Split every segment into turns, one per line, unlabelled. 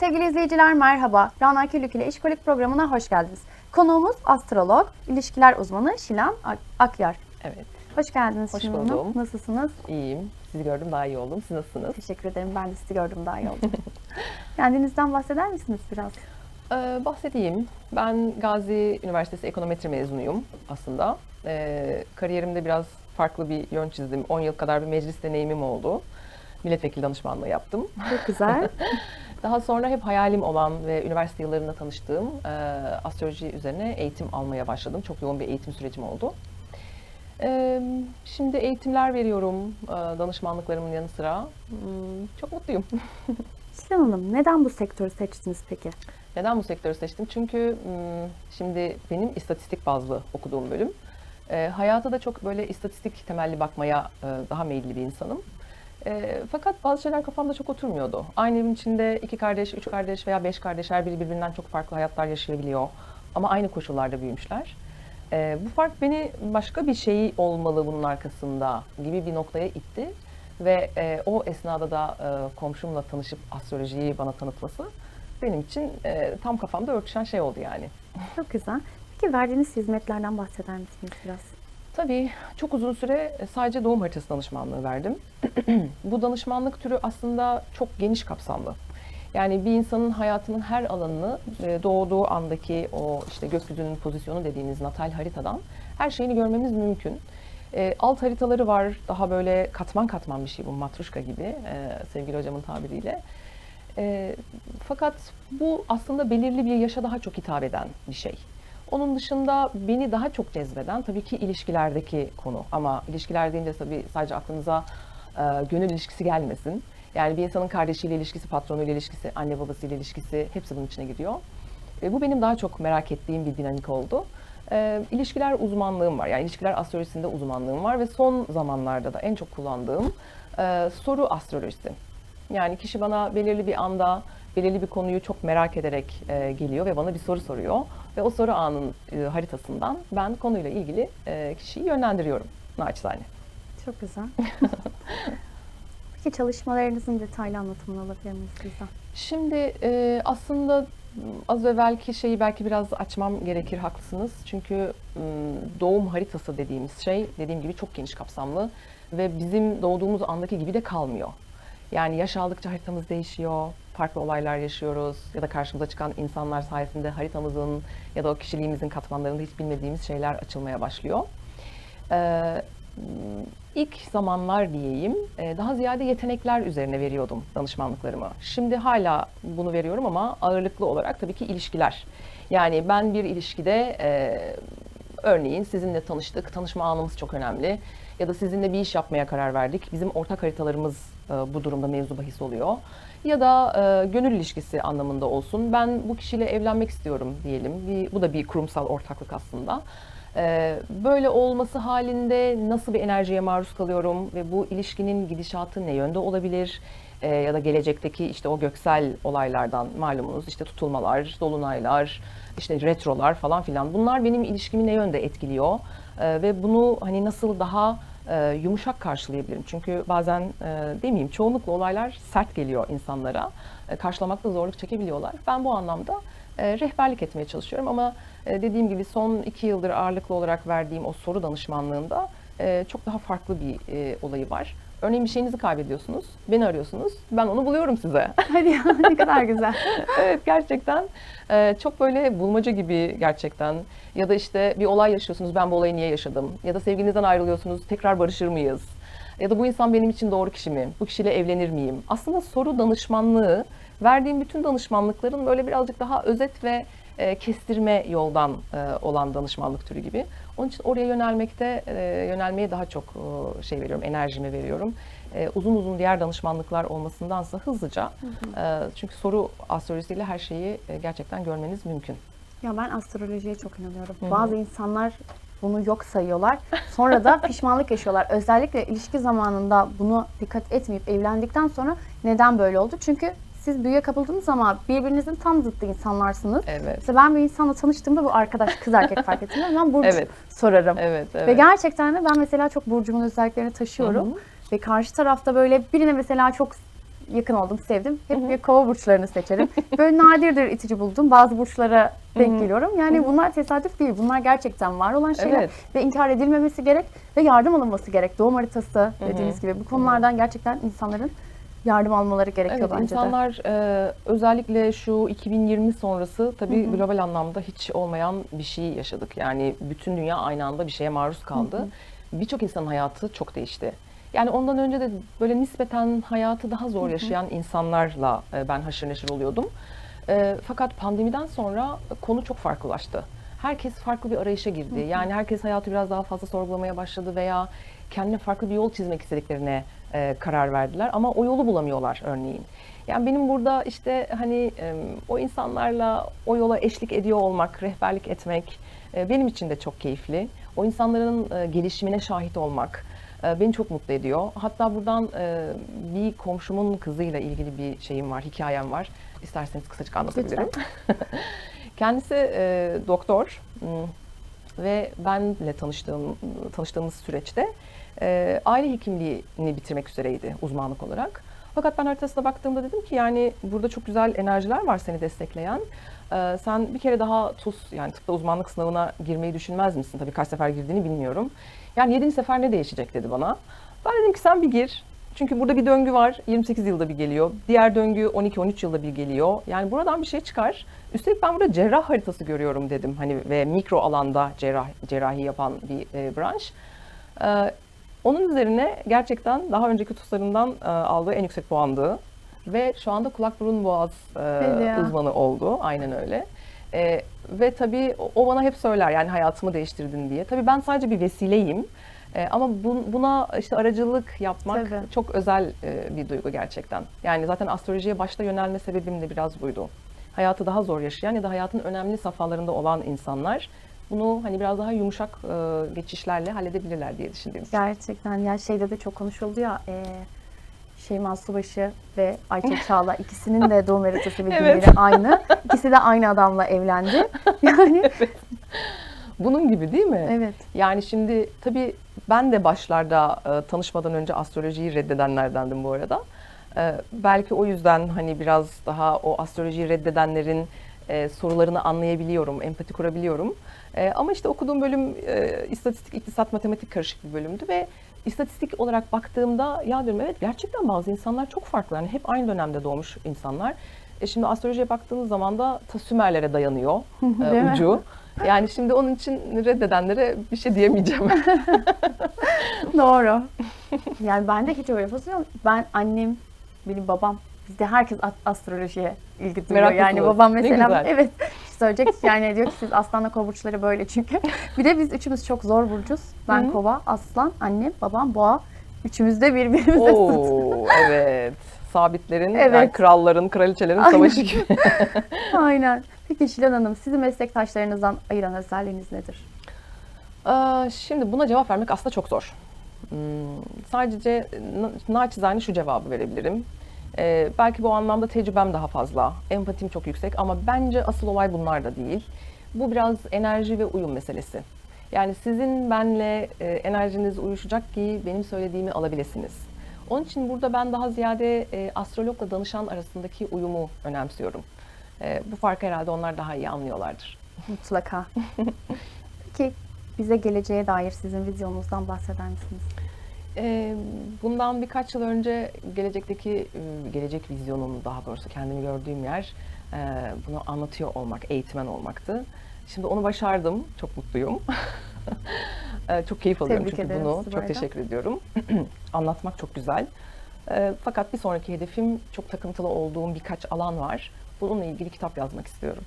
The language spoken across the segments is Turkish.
Sevgili izleyiciler merhaba. Rana Külük ile İşkolik programına hoş geldiniz. Konuğumuz astrolog, ilişkiler uzmanı Şilan Ak- Akyar.
Evet,
Hoş geldiniz
Hoş
Şilan Hanım.
buldum.
Nasılsınız?
iyiyim. Sizi gördüm daha iyi oldum. Siz nasılsınız?
Teşekkür ederim. Ben de sizi gördüm daha iyi oldum. Kendinizden bahseder misiniz biraz?
Ee, bahsedeyim. Ben Gazi Üniversitesi Ekonometri mezunuyum aslında. Ee, kariyerimde biraz farklı bir yön çizdim. 10 yıl kadar bir meclis deneyimim oldu. Milletvekili danışmanlığı yaptım.
Çok güzel.
Daha sonra hep hayalim olan ve üniversite yıllarında tanıştığım e, astroloji üzerine eğitim almaya başladım. Çok yoğun bir eğitim sürecim oldu. Ee, şimdi eğitimler veriyorum e, danışmanlıklarımın yanı sıra. Hmm, çok mutluyum.
Şilan Hanım neden bu sektörü seçtiniz peki?
Neden bu sektörü seçtim? Çünkü hmm, şimdi benim istatistik bazlı okuduğum bölüm. E, hayata da çok böyle istatistik temelli bakmaya e, daha meyilli bir insanım. E, fakat bazı şeyler kafamda çok oturmuyordu. Aynı evin içinde iki kardeş, üç kardeş veya beş kardeş her biri birbirinden çok farklı hayatlar yaşayabiliyor. Ama aynı koşullarda büyümüşler. E, bu fark beni başka bir şey olmalı bunun arkasında gibi bir noktaya itti. Ve e, o esnada da e, komşumla tanışıp astrolojiyi bana tanıtması benim için e, tam kafamda örtüşen şey oldu yani.
Çok güzel. Peki verdiğiniz hizmetlerden bahseder misiniz biraz?
Tabii çok uzun süre sadece doğum haritası danışmanlığı verdim. Bu danışmanlık türü aslında çok geniş kapsamlı. Yani bir insanın hayatının her alanını e, doğduğu andaki o işte gökyüzünün pozisyonu dediğimiz natal haritadan her şeyini görmemiz mümkün. E, alt haritaları var, daha böyle katman katman bir şey bu, matruşka gibi e, sevgili hocamın tabiriyle. E, fakat bu aslında belirli bir yaşa daha çok hitap eden bir şey. Onun dışında beni daha çok cezbeden tabii ki ilişkilerdeki konu. Ama ilişkiler deyince tabii sadece aklınıza e, gönül ilişkisi gelmesin. Yani bir insanın kardeşiyle ilişkisi, patronuyla ilişkisi, anne babasıyla ilişkisi hepsi bunun içine giriyor. E, bu benim daha çok merak ettiğim bir dinamik oldu. E, ilişkiler uzmanlığım var. Yani ilişkiler astrolojisinde uzmanlığım var ve son zamanlarda da en çok kullandığım e, soru astrolojisi. Yani kişi bana belirli bir anda belirli bir konuyu çok merak ederek e, geliyor ve bana bir soru soruyor. Ve o soru anın e, haritasından ben konuyla ilgili e, kişiyi yönlendiriyorum naçizane.
Çok güzel. Peki çalışmalarınızın detaylı anlatımını alabilir miyiz bizden?
Şimdi e, aslında az evvelki şeyi belki biraz açmam gerekir, haklısınız. Çünkü doğum haritası dediğimiz şey dediğim gibi çok geniş kapsamlı ve bizim doğduğumuz andaki gibi de kalmıyor. Yani yaş aldıkça haritamız değişiyor, farklı olaylar yaşıyoruz ya da karşımıza çıkan insanlar sayesinde haritamızın ya da o kişiliğimizin katmanlarında hiç bilmediğimiz şeyler açılmaya başlıyor. Ee, ilk zamanlar diyeyim e, daha ziyade yetenekler üzerine veriyordum danışmanlıklarımı. Şimdi hala bunu veriyorum ama ağırlıklı olarak tabii ki ilişkiler. Yani ben bir ilişkide e, örneğin sizinle tanıştık, tanışma anımız çok önemli. Ya da sizinle bir iş yapmaya karar verdik. Bizim ortak haritalarımız e, bu durumda mevzu bahis oluyor. Ya da e, gönül ilişkisi anlamında olsun. Ben bu kişiyle evlenmek istiyorum diyelim. Bir, bu da bir kurumsal ortaklık aslında. Ee, Böyle olması halinde nasıl bir enerjiye maruz kalıyorum ve bu ilişkinin gidişatı ne yönde olabilir? Ee, ya da gelecekteki işte o göksel olaylardan malumunuz işte tutulmalar, dolunaylar, işte retrolar falan filan bunlar benim ilişkimi ne yönde etkiliyor? Ee, ve bunu hani nasıl daha e, yumuşak karşılayabilirim? Çünkü bazen e, demeyeyim çoğunlukla olaylar sert geliyor insanlara. E, karşılamakta zorluk çekebiliyorlar. Ben bu anlamda e, rehberlik etmeye çalışıyorum ama e, dediğim gibi son iki yıldır ağırlıklı olarak verdiğim o soru danışmanlığında e, çok daha farklı bir e, olayı var. Örneğin bir şeyinizi kaybediyorsunuz, beni arıyorsunuz, ben onu buluyorum size.
Hadi ya ne kadar güzel.
evet gerçekten e, çok böyle bulmaca gibi gerçekten. Ya da işte bir olay yaşıyorsunuz, ben bu olayı niye yaşadım? Ya da sevgilinizden ayrılıyorsunuz, tekrar barışır mıyız? Ya da bu insan benim için doğru kişi mi? Bu kişiyle evlenir miyim? Aslında soru danışmanlığı verdiğim bütün danışmanlıkların böyle birazcık daha özet ve e, kestirme yoldan e, olan danışmanlık türü gibi. Onun için oraya yönelmekte e, yönelmeye daha çok e, şey veriyorum, enerjimi veriyorum. E, uzun uzun diğer danışmanlıklar olmasındansa hızlıca. E, çünkü soru astrolojisiyle her şeyi e, gerçekten görmeniz mümkün.
Ya ben astrolojiye çok inanıyorum. Bazı insanlar bunu yok sayıyorlar. Sonra da pişmanlık yaşıyorlar. Özellikle ilişki zamanında bunu dikkat etmeyip evlendikten sonra neden böyle oldu? Çünkü siz büyüye kapıldığınız zaman birbirinizin tam zıttı insanlarsınız.
Evet.
Mesela ben bir insanla tanıştığımda bu arkadaş kız erkek fark etmiyor. Ben burç
Evet.
sorarım.
Evet, evet.
Ve gerçekten de ben mesela çok burcumun özelliklerini taşıyorum.
Hı hı.
Ve karşı tarafta böyle birine mesela çok yakın oldum, sevdim. Hep bir kova burçlarını seçerim. Böyle nadirdir itici buldum. Bazı burçlara denk geliyorum. Yani bunlar tesadüf değil. Bunlar gerçekten var olan şeyler.
Evet.
Ve inkar edilmemesi gerek ve yardım alınması gerek. Doğum haritası dediğiniz gibi. Bu konulardan gerçekten insanların yardım almaları gerekiyor
Evet,
bence de.
insanlar e, özellikle şu 2020 sonrası tabii global anlamda hiç olmayan bir şey yaşadık. Yani bütün dünya aynı anda bir şeye maruz kaldı. Birçok insanın hayatı çok değişti. Yani ondan önce de böyle nispeten hayatı daha zor yaşayan insanlarla e, ben haşır neşir oluyordum. E, fakat pandemiden sonra konu çok farklılaştı. Herkes farklı bir arayışa girdi. Yani herkes hayatı biraz daha fazla sorgulamaya başladı veya kendine farklı bir yol çizmek istediklerine e, karar verdiler ama o yolu bulamıyorlar örneğin. Yani benim burada işte hani e, o insanlarla o yola eşlik ediyor olmak, rehberlik etmek e, benim için de çok keyifli. O insanların e, gelişimine şahit olmak e, beni çok mutlu ediyor. Hatta buradan e, bir komşumun kızıyla ilgili bir şeyim var, hikayem var. İsterseniz kısacık anlatabilirim. Kendisi e, doktor ve benle tanıştığım tanıştığımız süreçte e, aile hekimliğini bitirmek üzereydi uzmanlık olarak. Fakat ben haritasına baktığımda dedim ki yani burada çok güzel enerjiler var seni destekleyen. E, sen bir kere daha TUS yani tıpta uzmanlık sınavına girmeyi düşünmez misin? Tabii kaç sefer girdiğini bilmiyorum. Yani yedinci sefer ne değişecek dedi bana. Ben dedim ki sen bir gir. Çünkü burada bir döngü var. 28 yılda bir geliyor. Diğer döngü 12-13 yılda bir geliyor. Yani buradan bir şey çıkar. Üstelik ben burada cerrah haritası görüyorum dedim. Hani ve mikro alanda cerrah, cerrahi yapan bir e, branş. Ee, onun üzerine gerçekten daha önceki TUS'larından e, aldığı en yüksek puandı. Ve şu anda kulak burun boğaz e, uzmanı oldu. Aynen öyle. E, ve tabii o- o bana hep söyler yani hayatımı değiştirdin diye. Tabii ben sadece bir vesileyim. E, ama bu- buna işte aracılık yapmak
Tabii.
çok özel e, bir duygu gerçekten. Yani zaten astrolojiye başta yönelme sebebim de biraz buydu. Hayatı daha zor yaşayan ya da hayatın önemli safhalarında olan insanlar bunu hani biraz daha yumuşak e, geçişlerle halledebilirler diye düşündüğüm için.
Gerçekten ya şeyde de çok konuşuldu ya e, Şeyma Subaşı ve Ayça Çağla ikisinin de doğum haritası ve
Evet.
aynı. İkisi de aynı adamla evlendi. Yani
Bunun gibi değil mi?
evet.
Yani şimdi tabii ben de başlarda e, tanışmadan önce astrolojiyi reddedenlerdendim bu arada. E, belki o yüzden hani biraz daha o astrolojiyi reddedenlerin e, sorularını anlayabiliyorum, empati kurabiliyorum. E, ama işte okuduğum bölüm e, istatistik, iktisat, matematik karışık bir bölümdü ve istatistik olarak baktığımda ya diyorum evet gerçekten bazı insanlar çok farklı. Yani hep aynı dönemde doğmuş insanlar. E şimdi astrolojiye baktığınız zaman da ta Sümerlere dayanıyor e,
mi?
ucu. Yani şimdi onun için reddedenlere bir şey diyemeyeceğim.
Doğru. Yani ben de hiç öyle fazla Ben annem, benim babam bizde herkes astrolojiye ilgi duyuyor. Yani
Meraklısınız.
babam mesela evet söyleyecek yani diyor ki siz aslanla kova burçları böyle çünkü. Bir de biz üçümüz çok zor burcuz. Ben
Hı.
kova, aslan, annem, babam boğa. Üçümüz de birbirimize.
Oo, evet. Sabitlerin,
Evet.
yani kralların, kraliçelerin
Aynen.
savaşı gibi.
Aynen. Peki Şilan Hanım, sizi meslektaşlarınızdan ayıran özelliğiniz nedir?
Aa, Şimdi buna cevap vermek aslında çok zor. Hmm, sadece na- naçizane şu cevabı verebilirim. Ee, belki bu anlamda tecrübem daha fazla, empatim çok yüksek ama bence asıl olay bunlar da değil. Bu biraz enerji ve uyum meselesi. Yani sizin benle e, enerjiniz uyuşacak ki benim söylediğimi alabilirsiniz. Onun için burada ben daha ziyade e, astrologla danışan arasındaki uyumu önemsiyorum. E, bu farkı herhalde onlar daha iyi anlıyorlardır.
Mutlaka. Peki bize geleceğe dair sizin vizyonunuzdan bahseder misiniz?
Ee, Bundan birkaç yıl önce gelecekteki e, gelecek vizyonum daha doğrusu kendimi gördüğüm yer e, bunu anlatıyor olmak, eğitmen olmaktı. Şimdi onu başardım. Çok mutluyum. E, çok keyif alıyorum
Tebrik
çünkü bunu.
bu
Çok teşekkür ediyorum. Anlatmak çok güzel. E, Fakat bir sonraki hedefim çok takıntılı olduğum birkaç alan var. Bununla ilgili kitap yazmak istiyorum.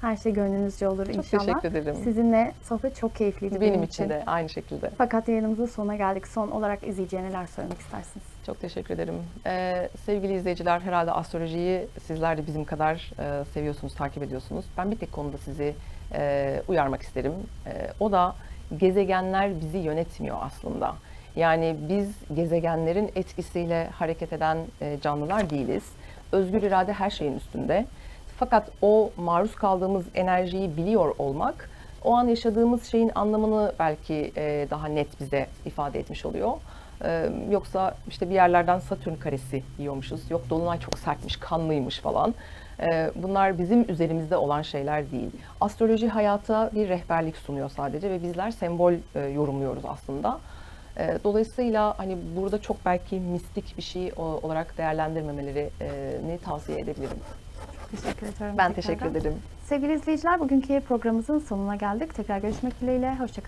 Her şey gönlünüzce olur
Çok
inşallah.
teşekkür ederim.
Sizinle sohbet çok keyifliydi
Benim için de aynı şekilde.
Fakat yayınımızın sonuna geldik. Son olarak izleyiciye neler söylemek istersiniz?
Çok teşekkür ederim. Ee, sevgili izleyiciler, herhalde astrolojiyi sizler de bizim kadar e, seviyorsunuz, takip ediyorsunuz. Ben bir tek konuda sizi e, uyarmak isterim. E, o da gezegenler bizi yönetmiyor aslında. Yani biz gezegenlerin etkisiyle hareket eden e, canlılar değiliz. Özgür irade her şeyin üstünde. Fakat o maruz kaldığımız enerjiyi biliyor olmak, o an yaşadığımız şeyin anlamını belki e, daha net bize ifade etmiş oluyor. Ee, yoksa işte bir yerlerden Satürn karesi yiyormuşuz. Yok dolunay çok sertmiş, kanlıymış falan. Ee, bunlar bizim üzerimizde olan şeyler değil. Astroloji hayata bir rehberlik sunuyor sadece ve bizler sembol e, yorumluyoruz aslında. Dolayısıyla hani burada çok belki mistik bir şey olarak değerlendirmemelerini tavsiye edebilirim.
Teşekkür ederim.
Ben
tekrardan.
teşekkür ederim.
Sevgili izleyiciler bugünkü programımızın sonuna geldik. Tekrar görüşmek dileğiyle. Hoşçakalın.